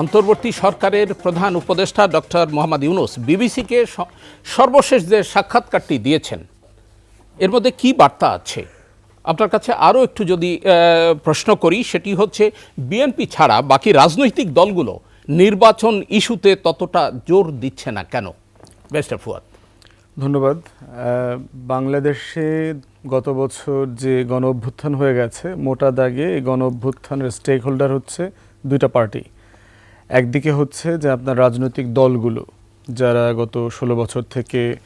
অন্তর্বর্তী সরকারের প্রধান উপদেষ্টা ডক্টর মোহাম্মদ ইউনুস বিবিসিকে সর্বশেষ যে সাক্ষাৎকারটি দিয়েছেন, এর মধ্যে কি বার্তা আছে? আপনার কাছে আরও একটু যদি প্রশ্ন করি, সেটি হচ্ছে বিএনপি ছাড়া বাকি রাজনৈতিক দলগুলো নির্বাচন ইস্যুতে ততটা জোর দিচ্ছে না কেন? বেস্টার ফুয়াদ। ধন্যবাদ। বাংলাদেশে গত বছর যে গণ অভ্যুত্থান হয়ে গেছে, মোটা দাগে এই গণ অভ্যুত্থানের স্টেক হোল্ডার হচ্ছে দুইটা পার্টি। একদিকে হচ্ছে যে আপনার রাজনৈতিক দলগুলো, যারা গত ষোলো বছর থেকে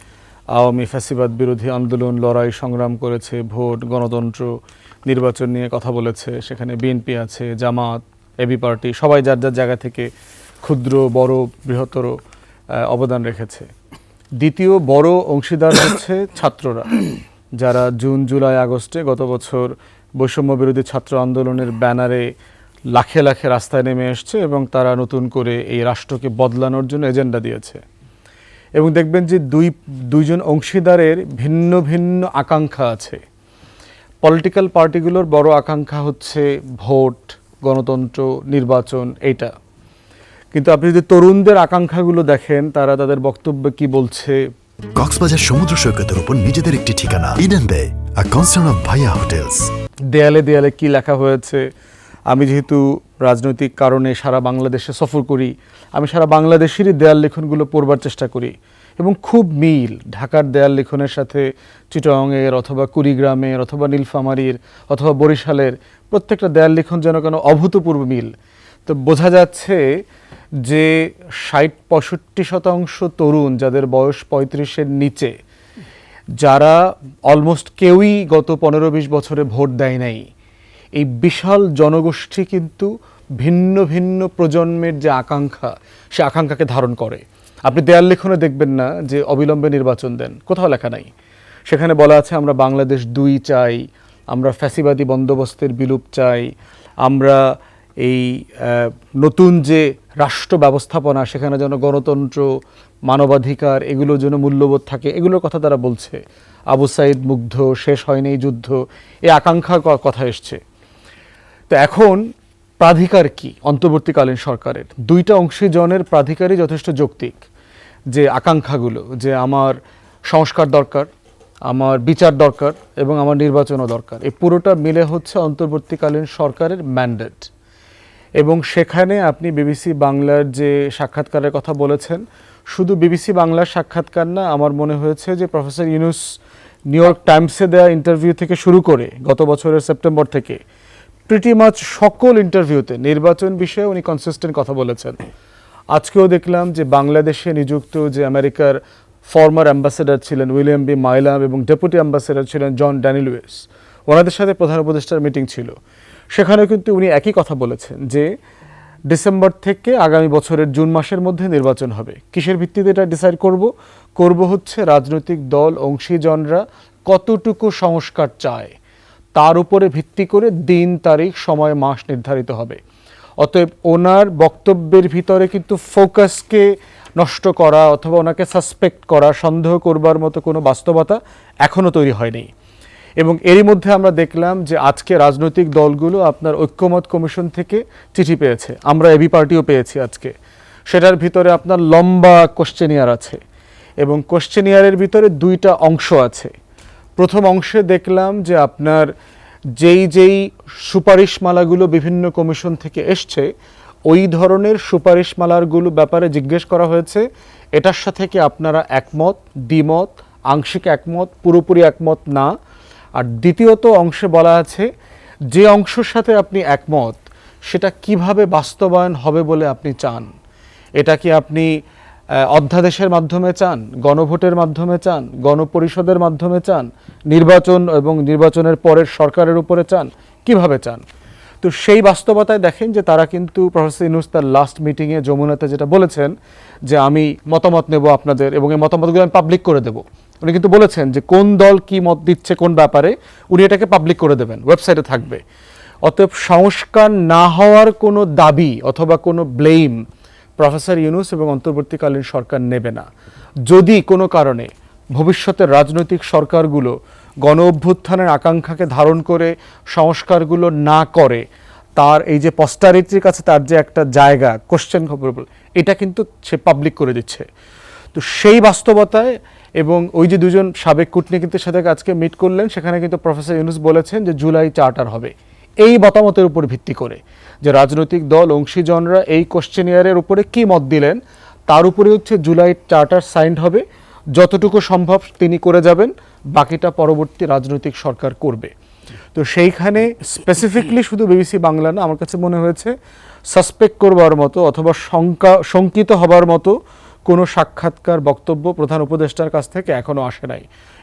আওয়ামী ফ্যাসিবাদ বিরোধী আন্দোলন, লড়াই সংগ্রাম করেছে, ভোট, গণতন্ত্র, নির্বাচন নিয়ে কথা বলেছে, সেখানে বিএনপি আছে, জামাত, এবি পার্টি, সবাই যার যার জায়গা থেকে ক্ষুদ্র, বড়, বৃহত্তর অবদান রেখেছে। দ্বিতীয় বড় অংশীদার হচ্ছে ছাত্ররা, যারা জুন, জুলাই, আগস্টে গত বছর বৈষম্য বিরোধী ছাত্র আন্দোলনের ব্যানারে লাখে লাখে রাস্তায় নেমে এসছে এবং তারা নতুন করে এই রাষ্ট্রকে বদলানোর জন্য এজেন্ডা দিয়েছে। এবং দেখবেন যে দুই দুইজন অংশীদারের ভিন্ন ভিন্ন আকাঙ্ক্ষা আছে। পলিটিক্যাল পার্টিগুলোর বড় আকাঙ্ক্ষা হচ্ছে ভোট গণতন্ত্র নির্বাচন এইটা। কিন্তু আপনি যদি তরুণদের আকাঙ্ক্ষাগুলো দেখেন তারা তাদের বক্তব্যে কি বলছে? কক্সবাজার সমুদ্র সৈকতের উপর নিজেদের একটি ঠিকানা Eden Bay a concern of Bhaiya hotels. দেয়ালে দেয়ালে কি লেখা হয়েছে? আমি যেহেতু রাজনৈতিক কারণে সারা বাংলাদেশে সফর করি, আমি সারা বাংলাদেশেরই দেয়াল লেখনগুলো পড়বার চেষ্টা করি এবং খুব মিল ঢাকার দেয়াল লেখনের সাথে চিটংয়ের অথবা কুড়িগ্রামের অথবা নীলফামারীর অথবা বরিশালের প্রত্যেকটা দেয়াল লেখন যেন কেন অভূতপূর্ব মিল। তো বোঝা যাচ্ছে যে ষাট পঁয়ষট্টি শতাংশ তরুণ যাদের বয়স পঁয়ত্রিশের নিচে, যারা অলমোস্ট কেউই গত পনেরো বিশ বছরে ভোট দেয় নাই। এই বিশাল জনগোষ্ঠী কিন্তু ভিন্ন ভিন্ন প্রজন্মের যে আকাঙ্ক্ষা, সে আকাঙ্ক্ষাকে ধারণ করে। আপনি দেয়াল লেখনে দেখবেন না যে অবিলম্বে নির্বাচন দেন, কোথাও লেখা নাই। সেখানে বলা আছে, আমরা বাংলাদেশ দুই চাই, আমরা ফ্যাসিবাদী বন্দোবস্তের বিলুপ চাই, আমরা এই নতুন যে রাষ্ট্র ব্যবস্থাপনা, সেখানে যেন গণতন্ত্র, মানবাধিকার, এগুলো যেন মূল্যবোধ থাকে, এগুলোর কথা তারা বলছে। আবু সাইদ মুগ্ধ, শেষ হয়নি যুদ্ধ, এই আকাঙ্ক্ষার কথা এসছে। তো এখন প্রাধিকার কি? অন্তর্বর্তীকালীন সরকারের। দুইটা অংশীজনের প্রাধিকারই যথেষ্ট যৌক্তিক। যে আকাঙ্ক্ষাগুলো, যে আমার সংস্কার দরকার, আমার বিচার দরকার এবং আমার নির্বাচনও দরকার। এই পুরোটা মিলে হচ্ছে অন্তর্বর্তীকালীন সরকারের ম্যান্ডেট। এবং সেখানে আপনি বিবিসি বাংলার যে সাক্ষাৎকারের কথা বলেছেন, শুধু বিবিসি বাংলার সাক্ষাৎকার না, আমার মনে হয়েছে যে প্রফেসর ইউনুস নিউ ইয়র্ক টাইমসে দেওয়া ইন্টারভিউ থেকে শুরু করে গত বছরের সেপ্টেম্বর থেকে প্রিটি মাচ সকল ইন্টারভিউতে নির্বাচন বিষয়ে উনি কনসিস্টেন্ট কথা বলেছেন। আজকেও দেখলাম যে বাংলাদেশে নিযুক্ত যে আমেরিকার ফর্মার অ্যাম্বাসেডার ছিলেন উইলিয়াম বি মাইলাম এবং ডেপুটি অ্যাম্বাসেডার ছিলেন জন ড্যানিলুয়েস ওনাদের সাথে প্রধান উপদেষ্টার মিটিং ছিল। সেখানেও কিন্তু উনি একই কথা বলেছেন যে ডিসেম্বর থেকে আগামী বছরের জুন মাসের মধ্যে নির্বাচন হবে। কিসের ভিত্তিতে এটা ডিসাইড করব? করব হচ্ছে রাজনৈতিক দল অংশীজনরা কতটুকু সংস্কার চায়? তার উপরে ভিত্তি করে দিন, তারিখ, সময়, মাস নির্ধারিত হবে। অতএব ওনার বক্তব্যের ভিতরে কিন্তু ফোকাসকে নষ্ট করা অথবা ওনাকে সাসপেক্ট করা, সন্দেহ করবার মতো কোনো বাস্তবতা এখনও তৈরি হয়নি। এবং এরই মধ্যে আমরা দেখলাম যে আজকে রাজনৈতিক দলগুলো আপনার ঐক্যমত কমিশন থেকে চিঠি পেয়েছে। আমরা এবি পার্টিও পেয়েছি আজকে। সেটার ভিতরে আপনার লম্বা কোশ্চেনিয়ার আছে এবং কোশ্চেনিয়ারের ভিতরে দুইটা অংশ আছে। প্রথম অংশে দেখলাম যে আপনার যেই যেই সুপারিশমালাগুলো বিভিন্ন কমিশন থেকে এসছে, ওই ধরনের সুপারিশমালারগুলো ব্যাপারে জিজ্ঞেস করা হয়েছে। এটার সাথে কি আপনারা একমত, দ্বিমত, আংশিক একমত, পুরোপুরি একমত? না। আর দ্বিতীয়ত অংশে বলা আছে, যে অংশের সাথে আপনি একমত, সেটা কীভাবে বাস্তবায়ন হবে বলে আপনি চান? এটা কি আপনি অধ্যাদেশের মাধ্যমে চান, গণভোটের মাধ্যমে চান, গণপরিষদের মাধ্যমে চান, নির্বাচন এবং নির্বাচনের পরের সরকারের উপরে চান, কীভাবে চান? তো সেই বাস্তবতায় দেখেন যে তারা কিন্তু প্রফেসর ইনুস তার লাস্ট মিটিংয়ে যমুনাতে যেটা বলেছেন যে আমি মতামত নেব আপনাদের এবং এই মতামতগুলো আমি পাবলিক করে দেব। উনি কিন্তু বলেছেন যে কোন দল কি মত দিচ্ছে কোন ব্যাপারে, উনি এটাকে পাবলিক করে দেবেন ওয়েবসাইটে থাকবে। অতএব সংস্কার না হওয়ার কোনো দাবি অথবা কোনো ব্লেম প্রফেসর ইউনুস এবং অন্তর্বর্তীকালীন সরকার নেবে না। যদি কোনো কারণে ভবিষ্যতের রাজনৈতিক সরকারগুলো গণ অভ্যুত্থানের আকাঙ্ক্ষাকে ধারণ করে সংস্কারগুলো না করে, তার এই যে পস্টারিটির কাছে তার যে একটা জায়গা কোশ্চেন খবর এটা কিন্তু সে পাবলিক করে দিচ্ছে। তো সেই বাস্তবতায় এবং ওই যে দুজন সাবেক কূটনীতিকদের সাথে আজকে মিট করলেন, সেখানে কিন্তু প্রফেসর ইউনুস বলেছেন যে জুলাই চার্টার হবে। এই মতামতের উপর ভিত্তি করে যে রাজনৈতিক দল অংশীজনরা এই কোশ্চেনিয়ারের উপরে কি মত দিলেন, তার উপরে হচ্ছে জুলাই চার্টার সাইন্ড হবে, যতটুকু সম্ভব তিনি করে যাবেন, বাকিটা পরবর্তী রাজনৈতিক সরকার করবে। তো সেইখানে স্পেসিফিকলি শুধু বিবিসি বাংলা না, আমার কাছে মনে হয়েছে সাসপেক্ট করবার মতো অথবা শঙ্কা, শঙ্কিত হবার মতো কোনো সাক্ষাৎকার বক্তব্য প্রধান উপদেষ্টার কাছ থেকে এখনও আসে নাই।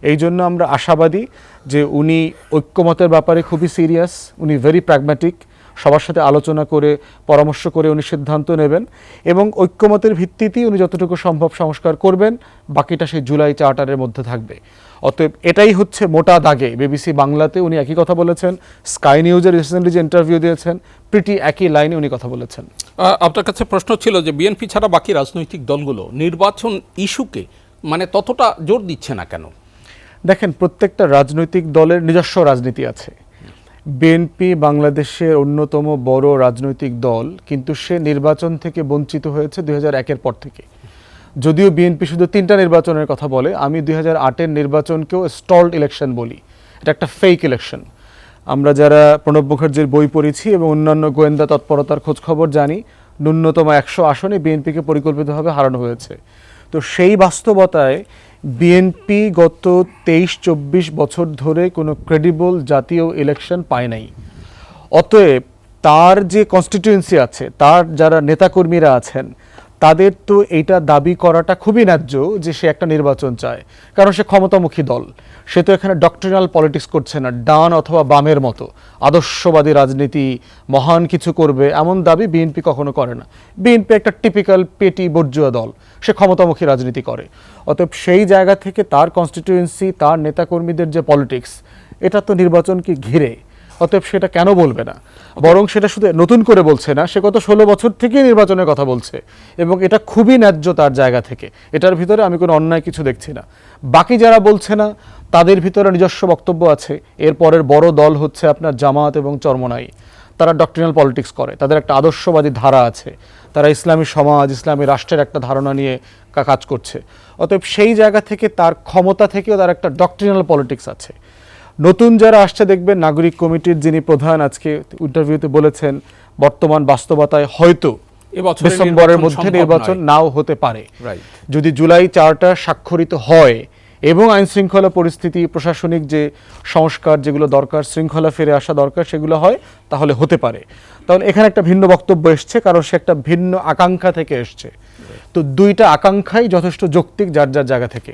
এই জন্য আমরা আশাবাদী যে উনি ঐক্যমতের ব্যাপারে খুবই সিরিয়াস, উনি ভেরি প্র্যাগম্যাটিক সবার সাথে আলোচনা করে পরামর্শ করে উনি সিদ্ধান্ত নেবেন এবং ঐক্যমতের ভিত্তিতেই উনি যতটুকু সম্ভব সংস্কার করবেন বাকিটা সেই জুলাই চার্টারের মধ্যে থাকবে। অতএব এটাই হচ্ছে মোটা দাগে। বিবিসি বাংলাতে উনি একই কথা বলেছেন স্কাই নিউজের রিসেন্টলি যে ইন্টারভিউ দিয়েছেন প্রিটি একই লাইনে উনি কথা বলেছেন। আপনার কাছে প্রশ্ন ছিল যে বিএনপি ছাড়া বাকি রাজনৈতিক দলগুলো নির্বাচন ইস্যুকে মানে ততটা জোর দিচ্ছে না কেন? দেখেন প্রত্যেকটা রাজনৈতিক দলের নিজস্ব রাজনীতি আছে। বিএনপি বাংলাদেশের অন্যতম বড় রাজনৈতিক দল, কিন্তু সে নির্বাচন থেকে বঞ্চিত হয়েছে দুই হাজার একের পর থেকে। যদিও বিএনপি শুধু তিনটা নির্বাচনের কথা বলে, আমি দুই হাজার আটের নির্বাচনকেও স্টলড ইলেকশন বলি। এটা একটা ফেক ইলেকশন আমরা যারা প্রণব মুখার্জির বই পড়েছি এবং অন্যান্য গোয়েন্দা তৎপরতার খোঁজ খবর জানি, ন্যূনতম একশো আসনে বিএনপিকে পরিকল্পিতভাবে হারানো হয়েছে। তো সেই বাস্তবতায় বিএনপি গত তেইশ, চব্বিশ বছর ধরে কোনো ক্রেডিবল জাতীয় ইলেকশন পায় নাই। অতএব তার যে কনস্টিটিউয়েন্সি আছে, তার যারা নেতাকর্মীরা আছেন তাদের তো এইটা দাবি করাটা খুবই ন্যায্য যে সে একটা নির্বাচন চায়, কারণ সে ক্ষমতামুখী দল। সে তো এখানে ডক্টরিনাল পলিটিক্স করছে না, ডান অথবা বামের মতো। আদর্শবাদী রাজনীতি মহান কিছু করবে এমন দাবি বিএনপি কখনো করে না। বিএনপি একটা টিপিক্যাল পেটি বর্জুয়া দল, সে ক্ষমতামুখী রাজনীতি করে। অতএব সেই জায়গা থেকে তার কনস্টিটিউয়েন্সি তার নেতাকর্মীদের যে পলিটিক্স এটা তো নির্বাচনকে ঘিরে অতএব সেটা কেন বলবে না? বরং সেটা শুধু নতুন করে বলছে না, সে গত ষোলো বছর থেকেই নির্বাচনের কথা বলছে এবং এটা খুবই ন্যায্য তার জায়গা থেকে। এটার ভিতরে আমি কোনো অন্যায় কিছু দেখছি না। বাকি যারা বলছে না, তাদের ভিতরে নিজস্ব বক্তব্য আছে। এর পরের বড় দল হচ্ছে আপনার জামাত এবং চরমনাই। তারা ডক্টরিনাল পলিটিক্স করে। তাদের একটা আদর্শবাদী ধারা আছে। তারা ইসলামী সমাজ, ইসলামী রাষ্ট্রের একটা ধারণা নিয়ে কাজ করছে। অতএব সেই জায়গা থেকে, তার ক্ষমতা থেকেও তার একটা ডক্টরিনাল পলিটিক্স আছে। নতুন যারা আসছে দেখবেন নাগরিক কমিটির যিনি প্রধান আজকে ইন্টারভিউতে বলেছেন বর্তমান বাস্তবতায় হয়তো ডিসেম্বরের মধ্যে নির্বাচন নাও হতে পারে। যদি জুলাই চারটা স্বাক্ষরিত হয় এবং আইন শৃঙ্খলা পরিস্থিতি প্রশাসনিক যে সংস্কার যেগুলো দরকার শৃঙ্খলা ফিরে আসা দরকার সেগুলো হয় তাহলে হতে পারে। তাহলে এখানে একটা ভিন্ন বক্তব্য এসছে কারণ সে একটা ভিন্ন আকাঙ্ক্ষা থেকে এসছে। তো দুইটা আকাঙ্ক্ষাই যথেষ্ট যৌক্তিক যার যার জায়গা থেকে।